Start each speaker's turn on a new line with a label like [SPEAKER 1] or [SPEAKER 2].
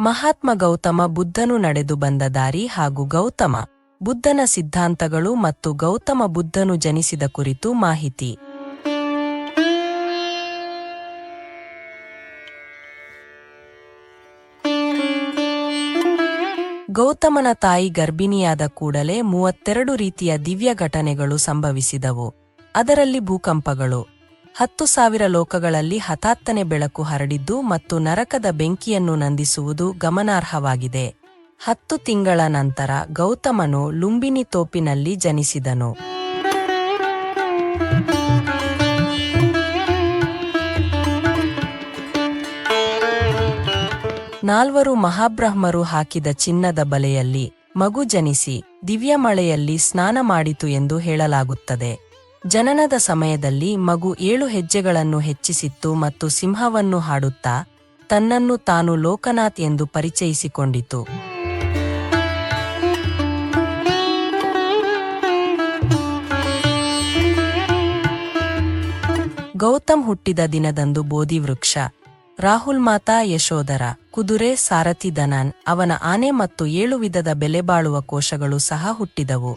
[SPEAKER 1] ಮಹಾತ್ಮ ಗೌತಮ ಬುದ್ಧನು ನಡೆದು ಬಂದ ದಾರಿ ಹಾಗೂ ಗೌತಮ ಬುದ್ಧನ ಸಿದ್ಧಾಂತಗಳು ಮತ್ತು ಗೌತಮ ಬುದ್ಧನು ಜನಿಸಿದ ಕುರಿತು ಮಾಹಿತಿ. ಗೌತಮನ ತಾಯಿ ಗರ್ಭಿಣಿಯಾದ ಕೂಡಲೇ ಮೂವತ್ತೆರಡು ರೀತಿಯ ದಿವ್ಯ ಘಟನೆಗಳು ಸಂಭವಿಸಿದವು. ಅದರಲ್ಲಿ ಭೂಕಂಪಗಳು ಹತ್ತು ಸಾವಿರ ಲೋಕಗಳಲ್ಲಿ ಹತಾತ್ತನೆ ಬೆಳಕು ಹರಡಿದ್ದು ಮತ್ತು ನರಕದ ಬೆಂಕಿಯನ್ನು ನಂದಿಸುವುದು ಗಮನಾರ್ಹವಾಗಿದೆ. ಹತ್ತು ತಿಂಗಳ ನಂತರ ಗೌತಮನು ಲುಂಬಿನಿ ತೋಪಿನಲ್ಲಿ ಜನಿಸಿದನು. ನಾಲ್ವರು ಮಹಾಬ್ರಹ್ಮರು ಹಾಕಿದ ಚಿನ್ನದ ಬಲೆಯಲ್ಲಿ ಮಗು ಜನಿಸಿ ದಿವ್ಯಮಳೆಯಲ್ಲಿ ಸ್ನಾನ ಮಾಡಿತು ಎಂದು ಹೇಳಲಾಗುತ್ತದೆ. ಜನನದ ಸಮಯದಲ್ಲಿ ಮಗು ಏಳು ಹೆಜ್ಜೆಗಳನ್ನು ಹೆಚ್ಚಿಸಿತ್ತು ಮತ್ತು ಸಿಂಹವನ್ನು ಹಾಡುತ್ತಾ ತನ್ನನ್ನು ತಾನು ಲೋಕನಾಥ್ ಎಂದು ಪರಿಚಯಿಸಿಕೊಂಡಿತು. ಗೌತಮ್ ಹುಟ್ಟಿದ ದಿನದಂದು ಬೋಧಿವೃಕ್ಷ, ರಾಹುಲ್ ಮಾತಾ ಯಶೋಧರ, ಕುದುರೆ ಸಾರಥಿ ದನಾನ್ ಅವನ ಆನೆ ಮತ್ತು ಏಳು ವಿಧದ ಬೆಲೆಬಾಳುವ ಕೋಶಗಳು ಸಹ ಹುಟ್ಟಿದವು.